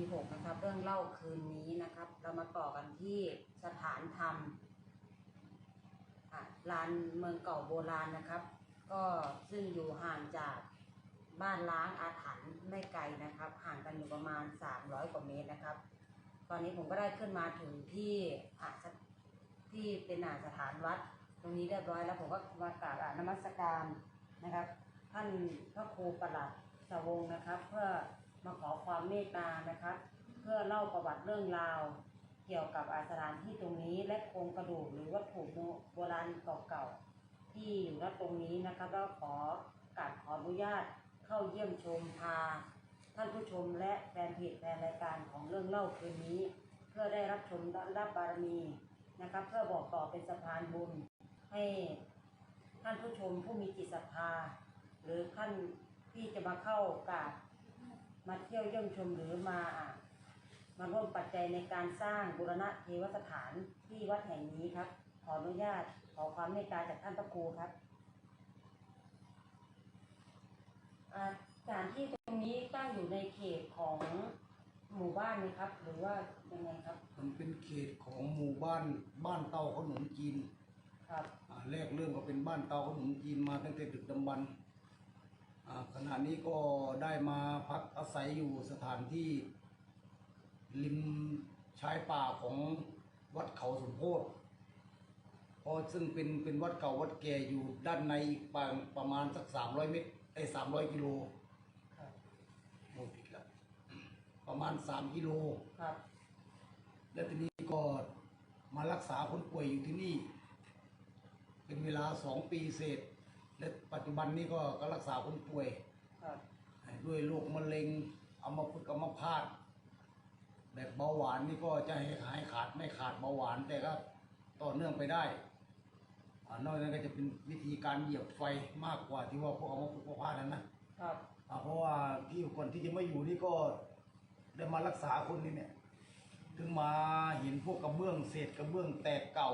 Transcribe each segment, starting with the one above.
6นะครับ เรื่องเล่าคืนนี้นะครับ เรามาต่อกันที่สถานธรรมอะลานเมืองเก่าโบราณนะครับ ก็ซึ่งอยู่ห่างจากบ้านล้างอาถรรพ์ไม่ไกลนะครับ ห่างกันอยู่ประมาณ 300 กว่าเมตรนะครับ ตอนนี้ผมก็ได้ขึ้นมาถึงที่อะสถที่เป็นอะสถานวัด ตรงนี้เรียบร้อยแล้วผมก็มากราบนมัสการนะครับ ท่านพระครูประหลัดสวงนะครับ เพื่อ มาขอความเมตตานะครับ เพื่อเล่าประวัติเรื่องราว เกี่ยวกับอาสถานที่ตรงนี้และโครงกระดูกหรือวัตถุโบราณเก่าๆที่อยู่ณตรงนี้นะครับแล้วขอกราบขออนุญาตเข้าเยี่ยมชมพา ท่านผู้ชมและแฟนเพจแฟนรายการของเรื่องเล่าคืนนี้ เพื่อได้รับชมรับบารมีนะครับ เพื่อบอกต่อเป็นสะพานบุญให้ท่านผู้ชมผู้มีจิตศรัทธาหรือท่านที่จะมาเข้ากราบ มาเที่ยวเยี่ยมชมหรือมาอะมาร่วมปัจจัยในการสร้างบูรณะเทวสถานที่วัดแห่งนี้ครับ ขออนุญาตขอความเมตตาจากท่านพระครูครับอ่าสถานที่ตรงนี้ตั้งอยู่ในเขตของหมู่บ้านไหมครับ หรือว่ายังไงครับ มันเป็นเขตของหมู่บ้านบ้านเตาขนมจีน ครับอ่าแรกเรื่องก็เป็นบ้านเตาขนมจีนมาตั้งแต่ดึกดำบรรพ์อ่า ขณะนี้ก็ได้มาพักอาศัยอยู่สถานที่ ริมชายป่าของวัดเขาสมโพธิพอซึ่งเป็นเป็นวัดเก่าวัดแก่อยู่ด้านในอีกประประมาณสักสามร้อยเมตรไอ้สามร้อยกิโลครับโมผิดแล้วประมาณสามกิโลครับแล้วทีนี้ก็มารักษาคนป่วยอยู่ที่นี่ เป็นเวลาสองปีเศษ และปัจจุบันนี้ก็ก็รักษาคนป่วย ครับ ด้วยโรคมะเร็งอัมพฤกษ์อัมพาตแบบเบาหวานนี่ก็จะให้หายขาดไม่ขาดเบาหวานแต่ก็ต่อเนื่องไปได้อ่านอกจากนั้นก็จะเป็นวิธีการเหยียบไฟมากกว่าที่ว่าพวกอัมพฤกษ์อัมพาตนั้นนะครับ อ่าเพราะว่าที่ก่อนที่จะไม่อยู่นี่ก็ได้มารักษาคนนี่เนี่ยถึงมาเห็นพวกกระเบื้องเศษกระเบื้องแตกเก่า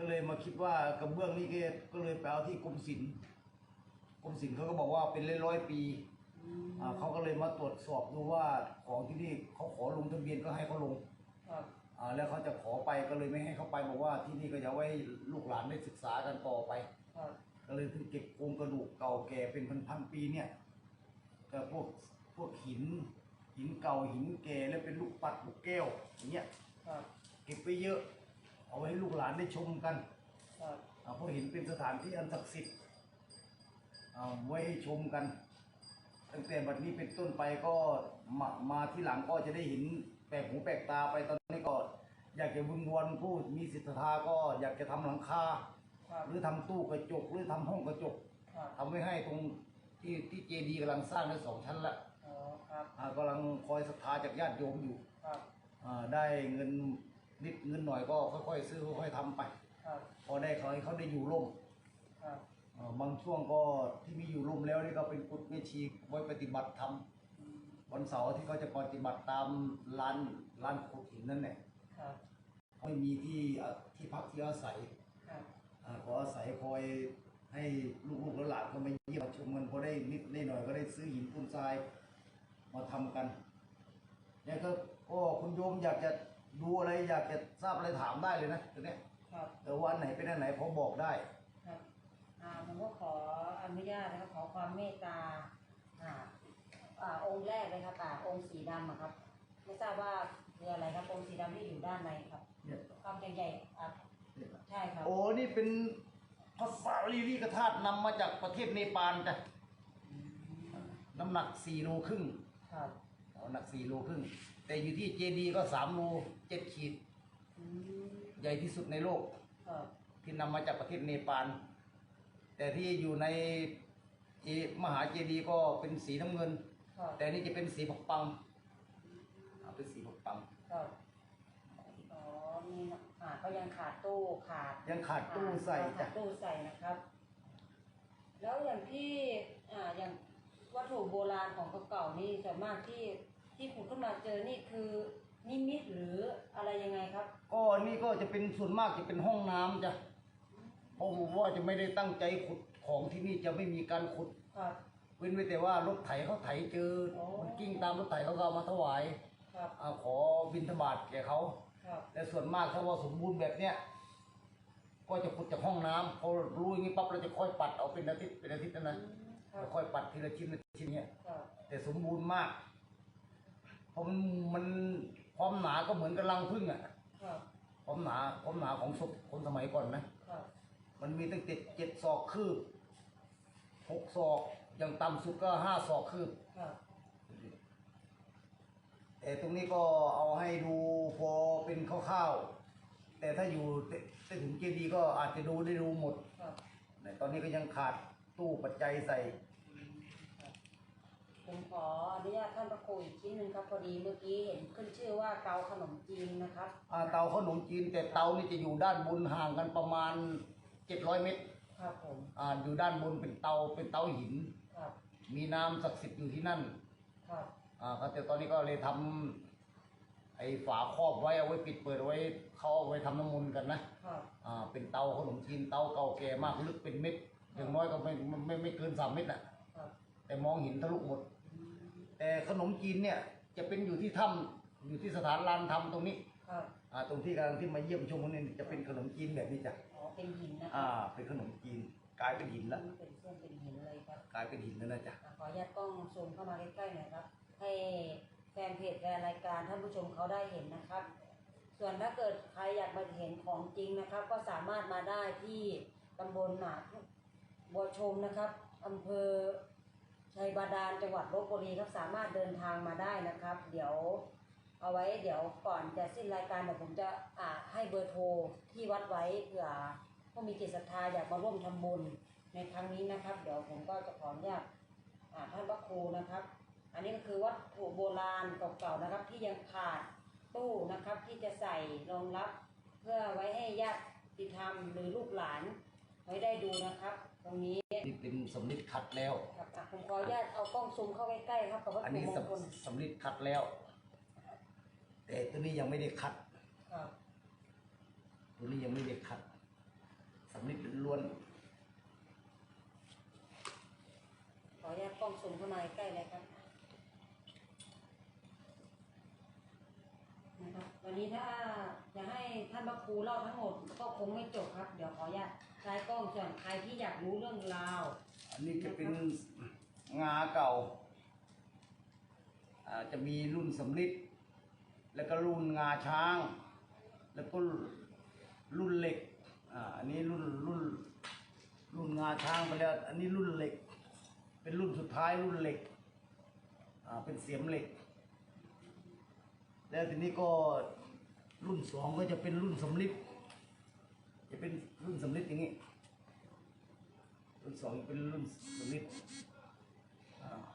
ก็เลยมาคิดว่ากระเบื้องนี่ก็ก็เลยไปเอาที่กรมศิลป์กรมศิลป์เขาก็บอกว่าเป็นร้อยๆปีอืมอ่าเขาก็เลยมาตรวจสอบดูว่าของที่นี่เขาขอลงทะเบียนก็ให้เขาลงครับอ่าแล้วเขาจะขอไปก็เลยไม่ให้เขาไปบอกว่าที่นี่ก็จะเอาไว้ลูกหลานได้ศึกษากันต่อไป ครับก็เลยถึงเก็บโครงกระดูกเก่าแก่เป็นพันๆปีเนี่ยก็พวกพวกหิน หินเก่าหินแก่แล้วเป็นลูกปัดลูกแก้วอย่างเงี้ยครับ เก็บไปเยอะ เอาไว้ให้ลูกหลานได้ชมกันครับอ่าเพราะเห็นเป็นสถานที่อันศักดิ์สิทธิ์เอาไว้ให้ชมกัน ตั้งแต่บัดนี้เป็นต้นไปก็มามาที่หลังก็จะได้เห็นแปลกหูแปลกตาไปตอนนี้ก็อยากจะวิงวอนผู้มีสิทธาก็อยากจะทำหลังคาครับหรือทำตู้กระจก หรือทำห้องกระจกครับทำไว้ให้ตรงที่ที่เจดีย์กำลังสร้างได้สองชั้นละอ๋อครับอ่ากำลังคอยศรัทธาจากญาติโยมอยู่ ครับอ่าได้เงิน นิดเงินหน่อยก็ค่อยๆซื้อค่อยๆทำไปครับพอได้เขาให้เขาได้อยู่ร่มครับอ่าบางช่วงก็ที่มีอยู่ร่มแล้วนี่ก็เป็นกุฏเวชีไว้ปฏิบัติธรรมอืมวันเสาร์ที่เขาจะปฏิบัติตามร้านร้านโขดหินนั่นแหละครับไม่มีที่อะที่พักที่อาศัยครับอาขออาศัยคอยให้ลูกๆและหลานเขามาเยี่ยมมาชมกันพอได้นิดได้หน่อยก็ได้ซื้อหินปูนทรายมาทำกันเนี่ยก็ก็คุณโยมอยากจะ ดูอะไรอยากจะทราบอะไรถามได้เลยนะตัวเนี้ยครับแต่ว่าอันไหนเป็นอันไหนพอบอกได้ ครับอ่าผมก็ขออนุญาตนะครับขอความเมตตาอ่าอ่าองค์แรกเลยครับอ่าองค์สีดำอะครับไม่ทราบว่าคืออะไรครับองค์สีดำที่อยู่ด้านในครับเนี่ยความใหญ่ๆอะใช่ครับโอ้นี่เป็นภาษาลีลีกธาตุนำมาจากประเทศเนปาลจ้ะอืมน้ำหนักสี่โลครึ่งครับน้ำหนักสี่โลครึ่ง แต่อยู่ที่เจดีย์ก็สามโลเจ็ดขีด อืมใหญ่ที่สุดในโลก ครับที่นำมาจากประเทศเนปาล แต่ที่อยู่ในเอมหาเจดีย์ก็เป็นสีน้ำเงิน ครับแต่นี่จะเป็นสีผักปังอ่าเป็นสีผักปัง ครับอ๋อนี่นะอ่าก็ยังขาดตู้ขาด ยังขาดตู้ใส่ขาจ้ะดตู้ใส่นะครับ แล้วอย่างที่อ่าอย่างวัตถุโบราณของเก่าๆนี่ส่วนมากที่ ที่ขุดขึ้นมาเจอนี่คือนิมิตหรืออะไรยังไงครับ ก็นี่ก็จะเป็นส่วนมากจะเป็นห้องน้ำจ้ะเพราะว่าจะไม่ได้ตั้งใจขุดของที่นี่จะไม่มีการขุด ครับ เว้นไว้แต่ว่ารถไถเขาไถเจออ๋อมันกิ้งตามรถไถเขาก็เอามาถวายครับ อาขอบิณฑบาตแก่เขาครับแต่ส่วนมากถ้าว่าสมบูรณ์แบบเนี้ยก็จะขุดจากห้องน้ำพอรู้อย่างนี้ปั๊บเราจะค่อยปัดเอาเป็นอาทิตย์เป็นอาทิตย์นะนะครัเราบค่อยปัดทีละชิ้นละชิ้นเนี้ยครับแต่สมบูรณ์มาก เพราะมันมันความหนาก็เหมือนกับรังผึ้งอะครับความหนาความหนาของศพคนสมัยก่อนนะ ครับมันมีตั้งเจ็ดเจ็ดศอกคืบหกศอกอย่างต่ำสุดก็ห้าศอกคืบ ครับแต่ตรงนี้ก็เอาให้ดูพอเป็นคร่าวๆ แต่ถ้าอยู่ใต้ถุนเจดีย์ก็อาจจะดูได้ดูหมดครับ แต่ตอนนี้ก็ยังขาดตู้ปัจจัยใส่ ผมขออนุญาตท่านพระครูอีกชิ้นหนึ่งครับพอดีเมื่อกี้เห็นขึ้นชื่อว่าเกาขนมจีนนะครับอ่าเตาขนมจีนแต่เตานี่จะอยู่ด้านบนห่างกันประมาณ 700 เมตรครับผมอ่าอยู่ด้านบนเป็นเตาเป็นเตาหิน ครับมีน้ำศักดิ์สิทธิ์อยู่ที่นั่นครับอ่าครับแต่ตอนนี้ก็เลยทำไอ้ฝาครอบไว้เอาไว้ปิดเปิดเอาไว้เขาเอาไว้ทำน้ำมนต์กันนะครับอ่าเป็นเตาขนมจีนเตาเก่าแก่มากลึกเป็นเม็ดอย่างน้อยก็ไม่ไม่ไม่ไม่เกินสามเม็ดอะ ครับแต่มองเห็นทะลุหมดแต่ ขนมจีนเนี่ยจะเป็นอยู่ที่ถ้ำอยู่ที่สถานลานธรรมตรงนี้ครับอ่าตรงที่กำลังที่มาเยี่ยมชมนี่จะเป็นขนมจีนแบบนี้จ้ะอ๋อเป็นหินนะคอ่ารับเป็นขนมจีนกลายเป็นหินละเป็นเส้นเป็นหินเลยครับกลายเป็นหินแล้วนะจ๊ะอะขออนุญาตกล้องซูมเข้ามาใกล้ๆหน่อยครับ ให้แฟนเพจแฟนรายการท่านผู้ชมเขาได้เห็นนะครับ ส่วนถ้าเกิดใครอยากมาเห็นของจริงนะครับ ก็สามารถมาได้ที่ตำบลหนาบัวชมนะครับอำเภอ ชัยบาดาลจังหวัดลบบุรีครับสามารถเดินทางมาได้นะครับ เดี๋ยวเอาไว้เดี๋ยวก่อนจะสิ้นรายการเดี๋ยวผมจะอ่าให้เบอร์โทรที่วัดไว้เผื่อผู้มีจิตศรัทธาอยากมาร่วมทำบุญในครั้งนี้นะครับ เดี๋ยวผมก็จะขออนุญาตอ่าท่านพระครูนะครับ อันนี้ก็คือวัตถุโบราณเก่าๆนะครับ ที่ยังขาดตู้นะครับที่จะใส่รองรับ เพื่อไว้ให้ญาติธรรมหรือลูกหลานไว้ได้ดูนะครับ ตรงนี้นี่เป็นสำลิดขัดแล้ว ครับอะผมขออนุญาตเอากล้องซูมเข้าใกล้ๆครับกับวัตอันถุนี้มงคลสำสำลิดขัดแล้ว แต่ตัวนี้ยังไม่ได้ขัด ครับตัวนี้ยังไม่ได้ขัดสำลิดล้วน ขออนุญาตกล้องซูมเข้ามาใกล้ๆเลยครับนะครับ วันนี้ถ้าจะให้ท่านพระครูเล่าทั้งหมดก็คงไม่จบครับ เดี๋ยวขออนุญาตใช้กล้องส่วนใครที่อยากรู้เรื่องราว อันนี้จะเป็นงาเก่าอ่าจะมีรุ่นสำลิดแล้วก็รุ่นงาช้าง แล้วก็รุ่นเหล็กอ่าอันนี้รุ่นรุ่นรุ่นงาช้างไปแล้ว อันนี้รุ่นเหล็ก เป็นรุ่นสุดท้ายรุ่นเหล็กอ่าเป็นเสียมเหล็ก แล้วทีนี้ก็รุ่นสองก็จะเป็นรุ่นสำลิดจะเป็นรุ่นสำลิดอย่างนี้ รุ่นสองเป็นรุ่นสำลิด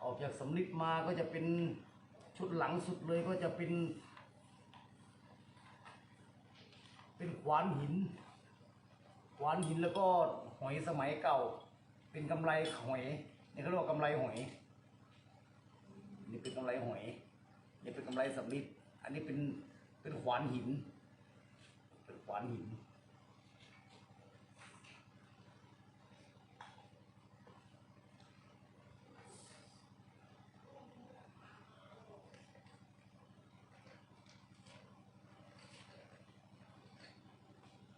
ออกจากสำลิดมาก็จะเป็นชุดหลังสุดเลยก็จะเป็น เป็นขวานหิน ขวานหินแล้วก็หอยสมัยเก่า เป็นกำไรหอยนี่เขาเรียกว่ากำไรหอย นี่เป็นกำไรหอย นี่เป็นกำไรสำลิด อันนี้เป็นเป็นขวานหิน เป็นขวานหิน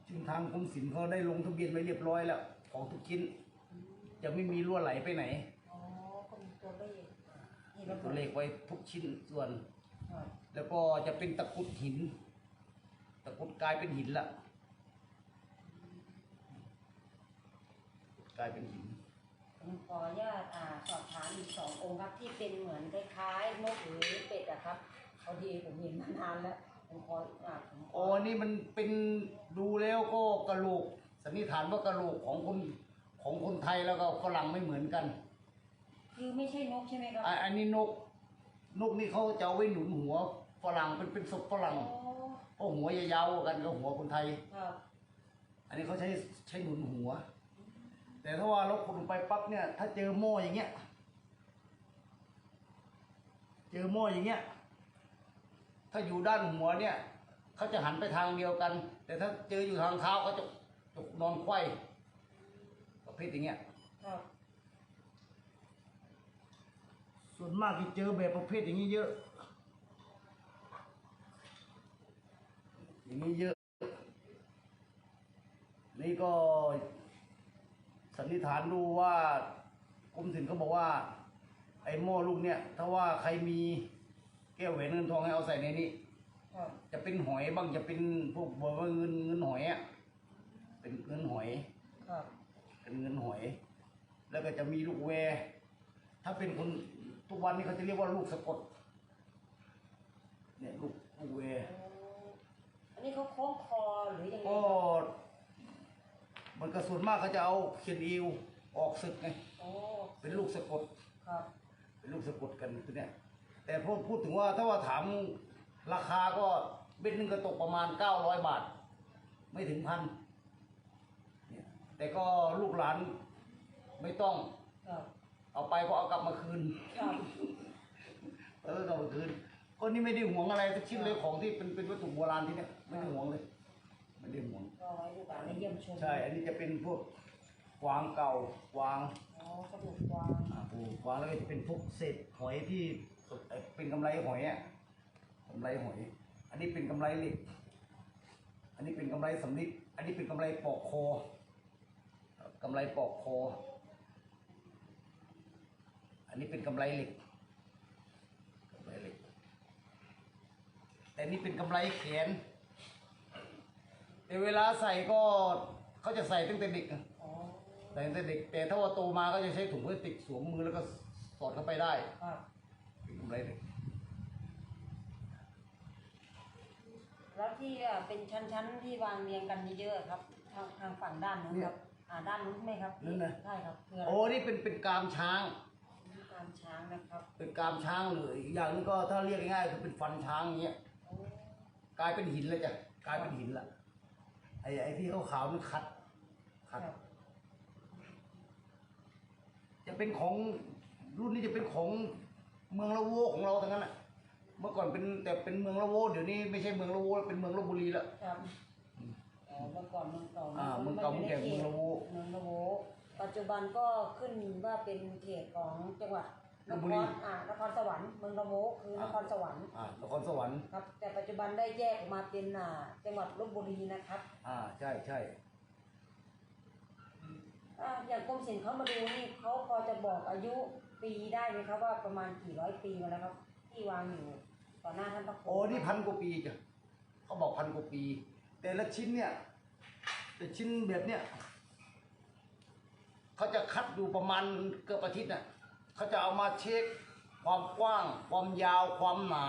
ซึ่งทางกรมศิลป์เขาได้ลงทะเบียนไว้เรียบร้อยแล้ว ของทุกชิ้น จะไม่มีรั่วไหลไปไหน อ๋อก็มีตัวเลขนี่มีตัวเลขไว้ทุกชิ้นส่วนครับ แล้วก็จะเป็นตะกรุดหิน ตะกรุดกลายเป็นหินละกลายเป็นหินผมขออนุญาตอ่าสอบถามอีกสององค์ครับที่เป็นเหมือนคล้ายๆนกหรือเป็ดอะครับพอดีผมเห็นมานานแล้วผมขออ่าผมขอ๋อนี่มันเป็นดูแล้วก็กระโหลกสันนิษฐานว่ากระโหลกของคนของคนไทยแล้วก็ฝรั่งไม่เหมือนกันคือไม่ใช่นกใช่ไหมครับ อะอันนี้นก นกนี่เขาจะเอาไว้หนุนหัวฝรั่งเป็นเป็นศพฝรั่งอ๋อเพราะหัวยาวๆกันกับหัวคนไทย ครับอันนี้เขาใช้ใช้หนุนหัว แต่ถ้าว่าเราขุดลงไปปั๊บเนี่ย ถ้าเจอหม้ออย่างเงี้ย เจอหม้ออย่างเงี้ย ถ้าอยู่ด้านหัวเนี่ยเขาจะหันไปทางเดียวกัน แต่ถ้าเจออยู่ทางเท้าเขาจะจะนอนไขว้ประเภทอย่างเงี้ย ครับ ส่วนมากที่เจอแบบประเภทอย่างนี้เยอะ อย่างนี้เยอะ นี่ก็สันนิษฐานดูว่ากรมศิลป์เขาบอกว่า ไอ้หม้อลูกเนี่ย ถ้าว่าใครมีแก้วแหวนเงินทองให้เอาใส่ในนี้ครับจะเป็นหอยบ้างจะเป็นพวกบอกว่าเงินเงินหอยอะเป็นเงินหอยครับเป็นเงินหอย แล้วก็จะมีลูกแวร์ถ้าเป็นคน ทุกวันนี้เขาจะเรียกว่าลูกสะกด เนี่ยลูกลูกแวร์อันนี้เขาคล้องคอหรือยังไงก็มันก็ส่วนมากเขาจะเอาเขียนอิวออกศึกไงโอ้เป็นลูกสะกด ครับ เป็นลูกสะกดกันตัวเนี้ยแต่พูดพูดถึงว่าถ้าว่าถามราคาก็เบ็ดหนึงก็ตกประมาณเก้าร้อยบาท ไม่ถึงพันเนี่ยแต่ก็ลูกหลานไม่ต้องครับ เอาไปก็เอากลับมาคืนครับเออกลับมาคืนก็นี่ไม่ได้หวงอะไรสักชิ้นเลยของที่เป็นเป็นวัตถุโบราณที่เนี้ยไม่ได้หวงเลยไม่ได้หวงก็ไว้ดูการได้เยี่ยมชมใช่ อันนี้จะเป็นพวกกวางเก่ากวางอ๋อกระดูกกวางอ่าปูกวางแล้วก็จะเป็นพวกเศษหอยที่เอ่อเป็นกำไรหอยอะกำไรหอย อันนี้เป็นกำไรเหล็กอันนี้เป็นกำไรสำลิดอันนี้เป็นกำไรปอกคอกำไรปอกคออั นนี้เป็นกำไรเหล็กกำไรเหล็ก แต่นี่เป็นกำไรแขน แต่เวลาใส่ก็เขาจะใส่ตั้งแต่เด็กอะอ๋อใส่ตั้งแต่เด็ก แต่ถ้าว่าโตมาก็จะใช้ถุงพลาสติกสวมมือแล้วก็สอดเข้าไปได้ครับเป็นกำไรเหล็กแล้วที่อะเป็นชั้นๆที่วางเรียงกันเยอะๆครับ ทางทางฝั่งด้านนู้นครับ อ่าด้านนู้นไหมครับนั่นนะใช่ครับคืออะไรโอ้นี่เป็นเป็นกรามช้างการช้างนะครับ เป็นกรามช้างเลยอีกอย่างหนึงก็ถ้าเรียกง่ายๆคือเป็นฟันช้างอย่างเงี้ยโอ้กลายเป็นหินเลยจ้ะกลายเป็นหินละไอ้ไอ้ที่ขาวๆนี่คัด ครัคัดบจะเป็นของรุ่นนี้จะเป็นของเมืองละโวของเราทั้งนั้นอะ เมื่อก่อนเป็นแต่เป็นเมืองละโวเดี๋ยวนี้ไม่ใช่เมืองละโวแล้วเป็นเมืองลบบุรีแล้ว ครับอ๋อเมื่อก่อนเมืองเก่าอ่าเมืองเก่าเมืองแก่เมืองละโว เมืองละโว ปัจจุบันก็ขึ้นว่าเป็นเขตของจังหวัดนลพคบุรีรอ่านครสวรรค์เมืองละโวคือนครสวรรค์อ่านครสวรรค์ครับ แต่ปัจจุบันได้แยกออกมาเป็นอ่าจังหวัดลบบุรีนะครับ อ่าใช่ใช่อ่าอย่างกรมศิลป์เขามาดูนี่เขาพอจะบอกอายุปีได้ไหมครับว่าประมาณกี่ร้อยปีมาแล้วครับ ที่วางอยู่ต่อหน้าท่านพระครูโอ้นี่พันกว่าปีจ้ะเขาบอกพันกว่าปี แต่ละชิ้นเนี่ย แต่ชิ้นแบบเนี้ย เขาจะคัดอยู่ประมาณเกือบอาทิตย์น่ะเขาจะเอามาเช็คความกว้าง ความยาวความหนา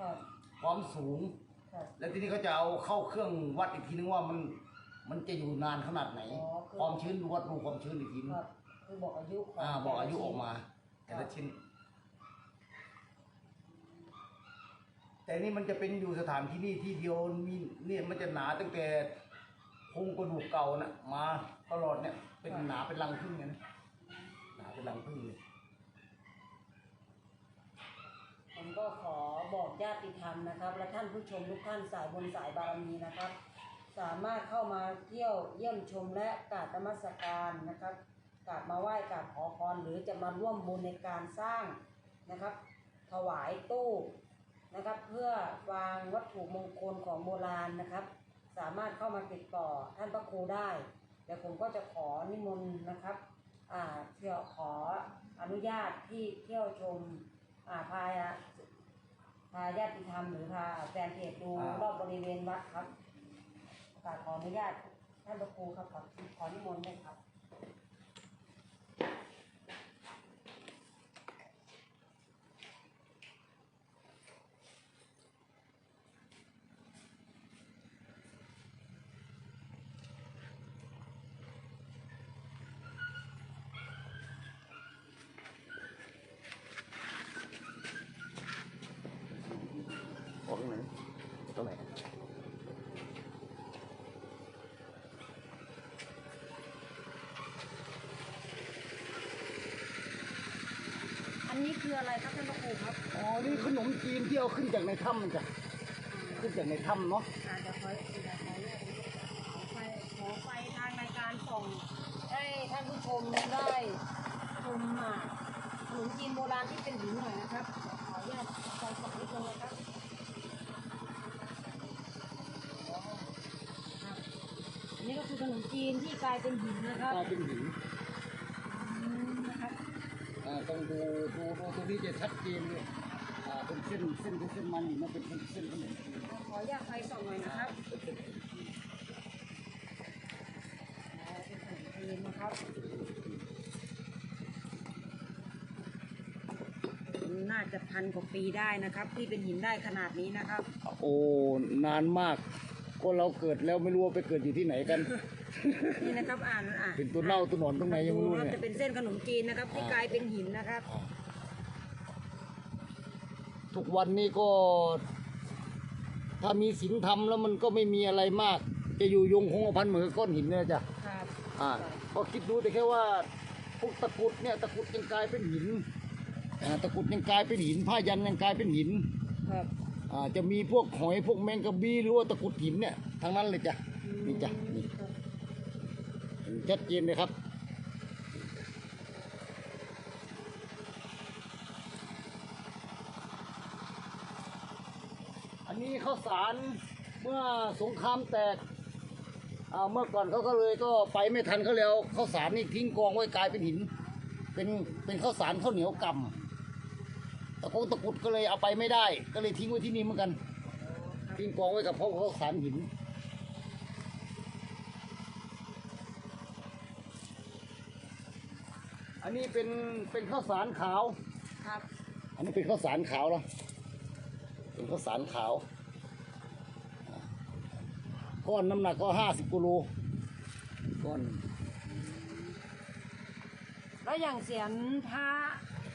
ครับความสูง ครับแล้วทีนี้เขาจะเอาเข้าเครื่องวัดอีกทีนึงว่ามันมันจะอยู่นานขนาดไหน ความชื้นดูวัดดูความชื้นอีกทีนึงครับคือบอกอายุของอ่าบอกอายุออกมา แต่แต่ละละชิ้นชิ้น แต่นี่มันจะเป็นอยู่สถานที่นี่ที่เดียวมีเนี่ยมันจะหนาตั้งแต่ โครงกระดูกเก่านะมาตลอดเนี่ยเป็นหนาเป็นรังพึ่งไงนะหนาเป็นรังพึ่งเลยผมก็ขอบอกญาติธรรมนะครับ และท่านผู้ชมทุกท่านสายบุญสายบารมีนะครับ สามารถเข้ามาเที่ยวเยี่ยมชมและกราบนมัสการนะครับกราบมาไหว้กราบขอพรหรือจะมาร่วมบุญในการสร้างนะครับ ถวายตู้นะครับ เพื่อวางวัตถุมงคลของโบราณนะครับ สามารถเข้ามาติดต่อท่านพระครูได้เดี๋ยวผมก็จะขอนิมนต์นะครับอ่าเที่ยวขออนุญาตที่เที่ยวชมอ่าพาพาญาติธรรมหรือพาแฟนเพจดูรอบบริเวณวัดครับกราบขออนุญาตท่านพระครูครับขอขอนิมนต์ด้วยครับ ออกตรงไหนตรง ไหนอันนี้คืออะไรครับท่านพระครูครับอ๋อ นี่ขนมจีนที่เอาขึ้นจากในถ้ำจ้ะ ขึ้นจากในถ้ำเนาะอาจจะคอยจะคอยขอไฟขอไฟทางรายการส่งให้ท่านผู้ชมได้ชมอะชมนมจีนโบราณที่เป็นหินหน่อยนะครับขออนุญาตใส่ของนิดนึงนะครับครับอันนี่ก็คือขน มจีนที่กลายเป็นหินนะครับกลายเป็นหินอืมนะครับอ่าต้องดูดูดูตรงนี้จะชัดเจนเลยอ่าเป็นเส้นเส้นเป็นเส้นมันหินนะเป็นเส้นขนมจีนขออนุญาตไฟส่องหน่อยนะครับเป็นเส้นอ๋อเป็นขนมจีนนะครับน่าจะพันกว่าปีได้นะครับ ที่เป็นหินได้ขนาดนี้นะครับ โอ้นานมาก ก็เราเกิดแล้วไม่รู้ว่าไปเกิดอยู่ที่ไหนกัน นี่นะครับอ่านอ่านเป็นตัวเน่าตัวหนอนตรงไหนยังไม่รู้ดูเนี่ว่ายจะเป็นเส้นขนมจีนนะครับ ที่กลายเป็นหินนะครับ ทุกวันนี้ก็ ถ้ามีศีลธรรมแล้วมันก็ไม่มีอะไรมาก จะอยู่ยงคงกระพันเหมือนกับก้อนหินเนี่ยจ้ะครับอ่าก็คิดดูแต่แค่ว่าพวกตะกรุดเนี่ยตะกรุดยังกลายเป็นหินอ่าตะกรุดยังกลายเป็นหิน ผ้ายันยังกลายเป็นหินครับอ่าจะมีพวกหอยพวกแมงกะบี้หรือว่าตะกรุดหินเนี่ยทั้งนั้นเลยจ้ะนี่จ้ะนี่ครับเห็น ชัดเจนเลยครับ อันนี้ข้าวสารเมื่อสงครามแตกอ่าเมื่อก่อนเขาก็เลยก็ไปไม่ทันเขาแล้วข้าวสารนี่ทิ้งกองไว้กลายเป็นหิน เป็นเป็นข้าวสารข้าวเหนียวกำตะกงตะกุดก็เลยเอาไปไม่ได้ ก็เลยทิ้งไว้ที่นี่เหมือนกันทิ้งกองไว้กับพวกข้าวสารหิน อันนี้เป็นเป็นข้าวสารขาว ครับ อันนี้เป็นข้าวสารขาวแล้วเป็นข้าวสารขาวก้อนน้ำหนักก็ห้าสิบกิโลก้อนแล้วอย่างเสียนพระ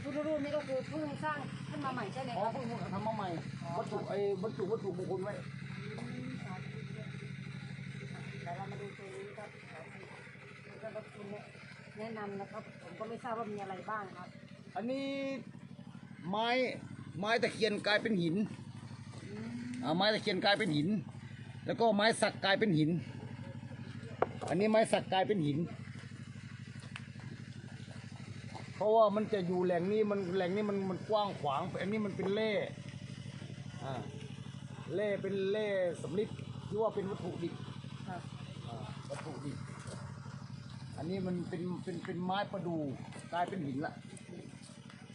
พุทธรูปนี่ก็คือเพิ่งสร้างขึ้นมาใหม่ใช่ไหมอ๋อครับ เพิ่งทำมาใหม่วัตถุไอ้วัตถุวัตถุมงคลไว้เดี๋ยวเรามาดูตัวนี้ครับท่านพระคุณเนี่ย แนะนำนะครับ ผมก็ไม่ทราบว่ามีอะไรบ้างครับอันนี้ไม้ไม้ตะเคียนกลายเป็นหินอ่าไม้ตะเคียนกลายเป็นหิน แล้วก็ไม้สักกลายเป็นหิน อันนี้ไม้สักกลายเป็นหิน เพราะว่ามันจะอยู่แหล่งนี้มันแหล่งนี้มันมันกว้างขวาง อันนี้มันเป็นเล่อ่าเล่เป็นเล่สำลิดที่ว่าเป็นวัตถุดิบครับอ่าวัตถุดิบ อันนี้มันเป็นเป็นเป็นไม้ประดูกลายเป็นหินละ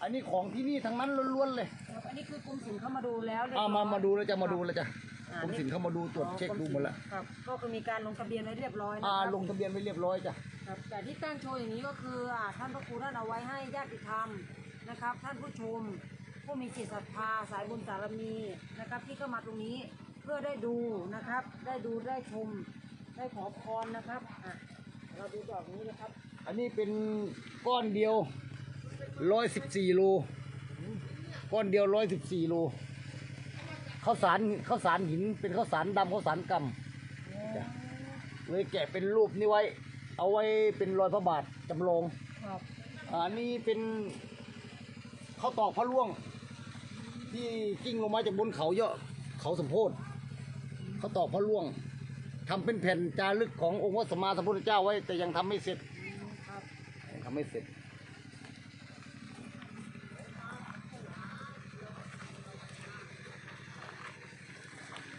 อันนี้ของที่นี่ทั้งนั้นล้วนๆเลยครับอันนี้คือกรมศิลป์เข้ามาดูแล้วเรียบร้อ่าอยมามาดูแล้วจะมาดูแล้วจ้ะอ่ากรมศิลป์เข้ามาดูตรวจเช็คดูหมดแล้วครับก็คือมีการลงทะเบียนไว้เรียบร้อยนะอ่าครับลงทะเบียนไว้เรียบร้อยจ้ะ ครับแต่ที่ตั้งโชว์อย่างนี้ก็คืออ่าท่านพระครูท่านเอาไว้ให้ญาติธรรมนะครับ ท่านผู้ชม ผู้มีจิตศรัทธาสายบุญสารมีนะครับ ที่เข้ามาตรงนี้เพื่อได้ดูนะครับ ได้ดูได้ชมได้ขอพรนะครับอะ เราดูดอกนี้นะครับ อันนี้เป็นก้อนเดียวร้อยสิบสี่โลก้อนเดียวร้อยสิบสี่โลข้าวสารข้าวสารหินเป็นข้าวสารดำข้าวสารกำจ้ะเลยแกะเป็นรูปนี้ไว้ เอาไว้เป็นรอยพระบาทจำลองครับอันนี้เป็นข้าวตอกพระล่วง ที่กิ้งลงมาจากบนเขาเยอะ เขาสมโพธิข้าวตอกพระล่วง ทำเป็นแผ่นจารึกขององค์พระสัมมาสัมพุทธเจ้าไว้ แต่ยังทำไม่เสร็จครับ ยังทำไม่เสร็จ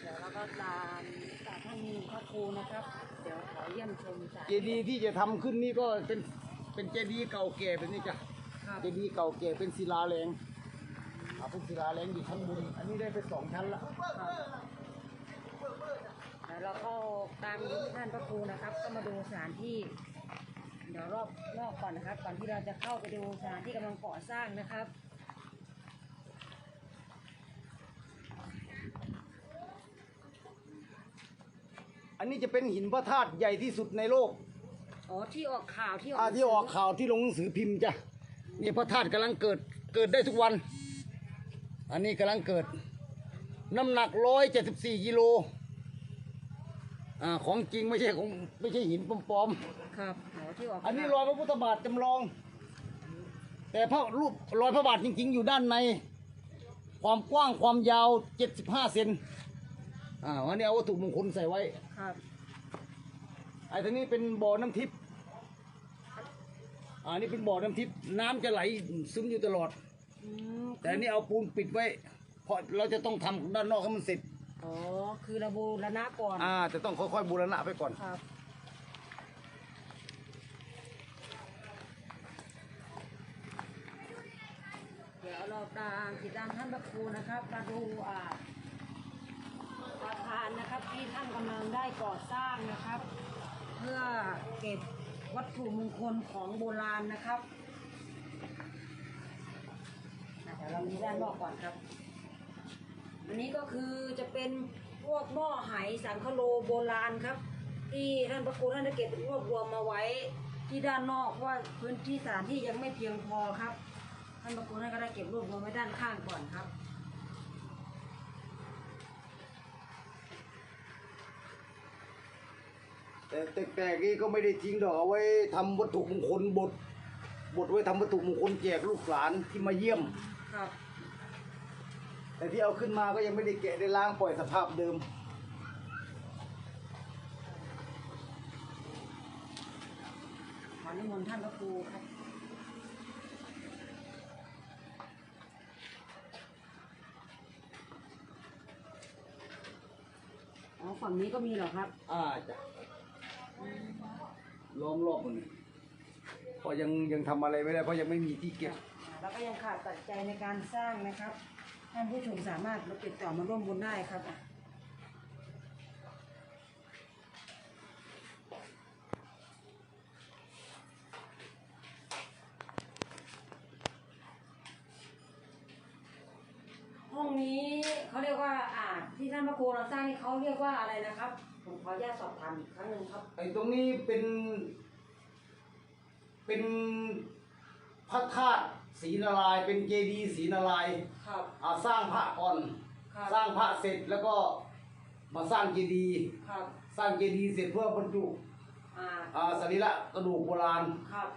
เดี๋ยวเราก็ลานจากท่านพระครูนะครับ เดี๋ยวขอเยี่ยมชมจากเจดีย์ที่จะทำขึ้นนี่ก็เป็นเป็นเจดีย์เก่าแก่เป็นนี่จ้ะ ครับเจดีย์เก่าแก่เป็นศิลาแรงอ่าเป็นศิลาแรงอยู่ชั้นบน อันนี้ได้ไปสองชั้นละเดี๋ยว เราเข้าตามท่านพระครูนะครับ ก็มาดูสถานที่ เดี๋ยวรอบนอกก่อนนะครับ ก่อนที่เราจะเข้าไปดูสถานที่กำลังก่อสร้างนะครับอันนี้จะเป็นหินพระธาตุใหญ่ที่สุดในโลก อ๋อที่ออกข่าวที่ออกอ่าที่ออกข่าวที่ลงหนังสือพิมพ์จ้ะนี่พระธาตุกำลังเกิดเกิดได้ทุกวัน อันนี้กำลังเกิด น้ำหนักร้อยเจ็ดสิบสี่กิโล อ่าของจริงไม่ใช่ของไม่ใช่หินปลอมครับอ๋อที่ออกๆอันนี้รอยพระพุทธบาทจำลอง แต่พระรูปรอยพระบาทจริง ๆ อยู่ด้านใน ความกว้างความยาวเจ็ดสิบห้าเซนอ่าอันนี้เอาวัตถุมงคลใส่ไว้ ครับไอ้ทีนี้เป็นบ่อน้ำทิพย์อันนี้เป็นบ่อน้ำทิพย์น้ำจะไหลซึมอยู่ตลอด อืมแต่อันนี้เอาปูนปิดไว้ เพราะเราจะต้องทำด้านนอกให้มันเสร็จ อ๋อ คือระบูรณะก่อน อ่าจะต้องค่อยๆบูรณะไปก่อน ครับ เดี๋ยวเราตามติดตามท่านพระครูนะครับมาดูอ่าอาคารนะครับที่ท่านกำลังได้ก่อสร้างนะครับ เพื่อเก็บวัตถุมงคลของโบราณนะครับอะเดี๋ยวเรามีด้านนอกก่อนครับ อันนี้ก็คือจะเป็นพวกหม้อไหสังคโลโบราณครับ ที่ท่านพระครูท่านได้เก็บรวบรวมมาไว้ที่ด้านนอกเพราะว่าพื้นที่สถานที่ยังไม่เพียงพอครับ ท่านพระครูท่านก็ได้เก็บรวบรวมไว้ด้านข้างก่อนครับแต่แต่แต่กี้ก็ไม่ได้ทิ้งดอกเอาไว้ทำวัตถุมงคลบทบทไว้ทำวัตถุมงคลแจกลูกหลานที่มาเยี่ยมครับ แต่ที่เอาขึ้นมาก็ยังไม่ได้แกะได้ล้างปล่อยสภาพเดิม ขอนิมนต์ท่านพระครูครับอ๋อฝั่งนี้ก็มีเหรอครับ อ่าจ้ะล้อมรอบหมดเลยเพราะยังยังทำอะไรไม่ได้เพราะยังไม่มีที่เก็บ แล้วก็ยังขาดปัจจัยในการสร้างนะครับ ท่านผู้ชมสามารถมาติดต่อมาร่วมบุญได้ครับอะห้องนี้เขาเรียกว่าอ่าที่ท่านพระครูเราสร้างนี่เขาเรียกว่าอะไรนะครับ ผมขออนุญาตสอบถามอีกครั้งหนึ่งครับ ไอ้ตรงนี้เป็น เป็นพระธาตุ ศรีนารายณ์เป็นเจดีย์ศรีนารายณ์ครับ อ่าสร้างพระก่อน ครับ สร้างพระเสร็จแล้วก็มาสร้างเจดีย์ครับ สร้างเจดีย์เสร็จเพื่อบรรจุอ่า อ่าสรีระกระดูกโบราณ ครับ